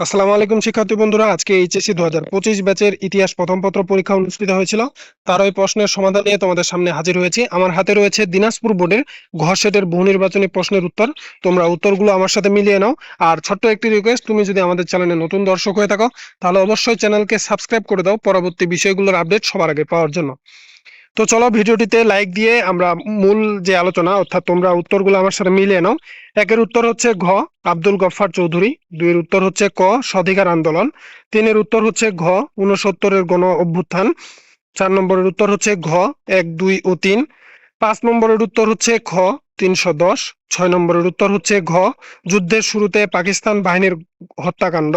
আসসালামু আলাইকুম, শিক্ষার্থী বন্ধুরা। আজকে এইচএসসি দু হাজার পঁচিশ ব্যাচের ইতিহাস প্রথম পত্র পরীক্ষা অনুষ্ঠিত হয়েছিল। তার ওই প্রশ্নের সমাধান নিয়ে তোমাদের সামনে হাজির হয়েছি। আমার হাতে রয়েছে দিনাজপুর বোর্ডের ঘর সেটের বহু নির্বাচনী প্রশ্নের উত্তর। তোমরা উত্তরগুলো আমার সাথে মিলিয়ে নাও। আর ছোট্ট একটি রিকোয়েস্ট তুমি যদি আমাদের চ্যানেলে নতুন দর্শক হয়ে থাকো, তাহলে অবশ্যই চ্যানেলকে সাবস্ক্রাইব করে দাও পরবর্তী বিষয়গুলোর আপডেট সবার আগে পাওয়ার জন্য। তো চলো ভিডিওটিতে লাইক দিয়ে আমরা মূল যে আলোচনা, অর্থাৎ তোমরা উত্তরগুলো আমার সাথে মিলিয়ে নাও। একের উত্তর হচ্ছে ঘ, আব্দুল গফফার চৌধুরী। দুইয়ের উত্তর হচ্ছে ক, স্বাধিকার আন্দোলন। তিনের উত্তর হচ্ছে ঘ উনসত্তরের গণ অভ্যুত্থান। চার নম্বরের উত্তর হচ্ছে ঘ, এক, দুই ও তিন। পাঁচ নম্বরের উত্তর হচ্ছে খ, তিনশো দশ। ছয় নম্বরের উত্তর হচ্ছে ঘ, যুদ্ধের শুরুতে পাকিস্তান বাহিনীর হত্যাকাণ্ড।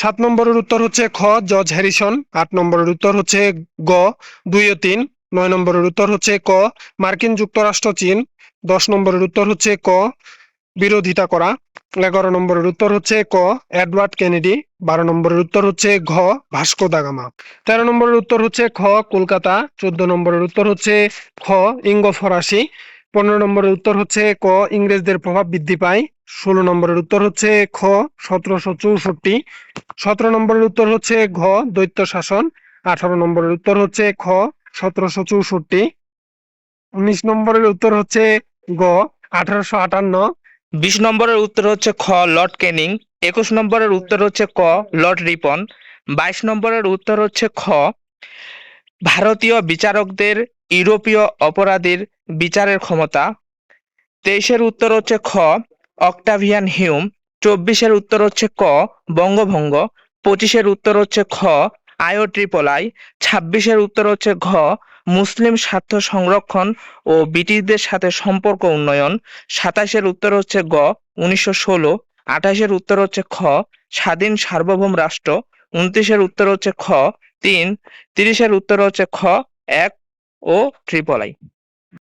সাত নম্বরের উত্তর হচ্ছে খ জর্জ হ্যারিসন। আট নম্বরের উত্তর হচ্ছে গ, দুই ও তিন। নয় নম্বরের উত্তর হচ্ছে ক, মার্কিন যুক্তরাষ্ট্র, চীন। দশ নম্বরের উত্তর হচ্ছে ক, বিরোধিতা করা। এগারো নম্বরের উত্তর হচ্ছে ক, এডওয়ার্ড কেনেডি। বারো নম্বরের উত্তর হচ্ছে ঘ, ভাস্কো দাগামা তেরো নম্বরের উত্তর হচ্ছে খ, কলকাতা। চোদ্দ নম্বরের উত্তর হচ্ছে খ, ইঙ্গ ফরাসি। পনেরো নম্বরের উত্তর হচ্ছে ক, ইংরেজদের প্রভাব বৃদ্ধি পায়। ষোলো নম্বরের উত্তর হচ্ছে খ, সতেরোশো চৌষট্টি। সতেরো নম্বরের উত্তর হচ্ছে ঘ দৈত্য শাসন। আঠারো নম্বরের উত্তর হচ্ছে খ, সতেরোশো চৌষট্টি। উনিশ নম্বরের উত্তর হচ্ছে গ, আঠারোশো আটান্ন। বিশ নম্বরের উত্তর হচ্ছে খ, লর্ড কেনিং। একুশ নম্বরের উত্তর হচ্ছে ক, লর্ড রিপন। বাইশ নম্বরের উত্তর হচ্ছে খ। ভারতীয় বিচারকদের ইউরোপীয় অপরাধীর বিচারের ক্ষমতা। তেইশের উত্তর হচ্ছে খ, অক্টাভিয়ান হিউম। চব্বিশের উত্তর হচ্ছে ক, বঙ্গভঙ্গ। পঁচিশের উত্তর হচ্ছে খ আয়ো ট্রিপল ছাব্বিশের উত্তর হচ্ছে ঘ, মুসলিম স্বার্থ সংরক্ষণ ও ব্রিটিশদের সাথে সম্পর্ক উন্নয়ন। সাতাশের উত্তর হচ্ছে গ, উনিশশো ষোলো। আঠাশের উত্তর হচ্ছে খ, স্বাধীন সার্বভৌম রাষ্ট্র। উনত্রিশের উত্তর হচ্ছে খ তিন তিরিশের উত্তর হচ্ছে খ এক ও ট্রিপল আই।